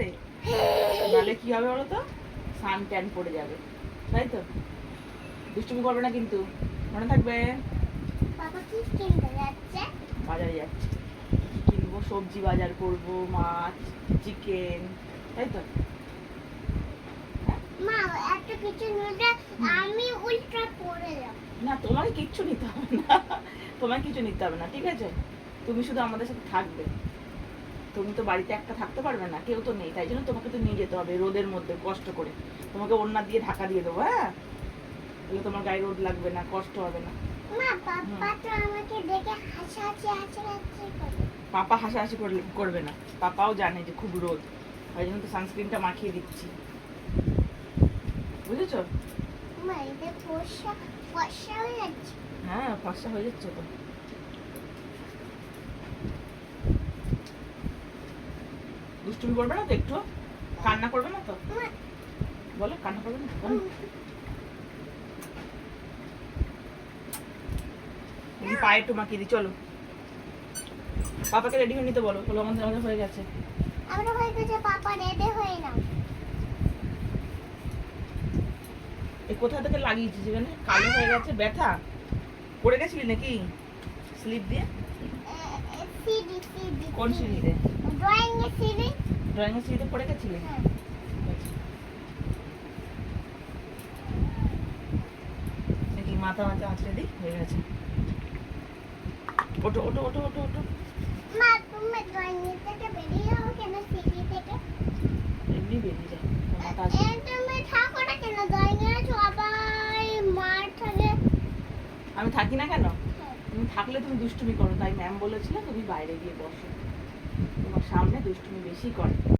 নাহলে কি হবে বলো তো সান ট্যান পড়ে যাবে। তাই তো? দুষ্টুমি করবে না কিন্তু। মনে থাকবে? কিনতে যাচ্ছে? কিনবো সবজি বাজার করব মাছ চিকেন তাই তো? মা কিছু নিলে আমি উল্টা পড়ে যাব। না তোমাকে কিচ্ছু নিতে হবে না। তোমাকে কিছু নিতে হবে না ঠিক আছে? তুমি শুধু আমাদের সাথে থাকবে। তুমি তো বাড়িতে একটা থাকতে পারবে না কেউ তো নেই তাই জন্য তোমাকে তো নিয়ে যেতে হবে রোদের মধ্যে কষ্ট করে। তোমাকে ওড়না দিয়ে ঢাকা দিয়ে দেবো হ্যাঁ? তাহলে তোমার গায়ে রোদ লাগবে না কষ্ট হবে না। পাপা হাসাহাসি করবে না। পাপাও জানে যে খুব রোদ তাই জন্য তো সানস্ক্রিনটা মাখিয়ে দিচ্ছি। বুঝেছ? হয়ে হ্যাঁ ফর্সা হয়ে যাচ্ছে তো। দুষ্টুমি করবে না তো একটু কান্না করবে না তো? বলো কান্না করবে না? পায়ে একটু মাখিয়ে দিই চলো। পাপাকে রেডি হয়ে নিতে বলো বলো আমাদের আমাদের হয়ে গেছে। আমরা হয়ে গেছে পাপা রেডি হয়ে নাও। এই কোথা থেকে লাগিয়েছিস এখানে? কালো হয়ে গেছে ব্যথা? পড়ে গেছিলি নাকি? স্লিপ দিয়ে? কোন সিঁড়িতে? ড্রয়িং এর সিডি। ড্রয়িং এর সিঁড়িতে পড়ে গেছিলি? হ্যাঁ। দেখি মাথা মাথা আঁচড়ে দিই হয়ে গেছে। ওটো ওটো ওটো ওটো ওটো মা তুমি ড্রয়িং এর থেকে বেরিয়ে যাও কেন সিডি থেকে? এমনি বেরিয়ে যায় মাথা আঁচড়ে তুমি না কেন? ড্রয়িং এর সবাই মার থাকে আমি থাকি না কেন? তুমি থাকলে তুমি দুষ্টুমি করো, তাই ম্যাম বলেছিল তুমি বাইরে গিয়ে বসো। তোমার সামনে দুষ্টুমি বেশি করে।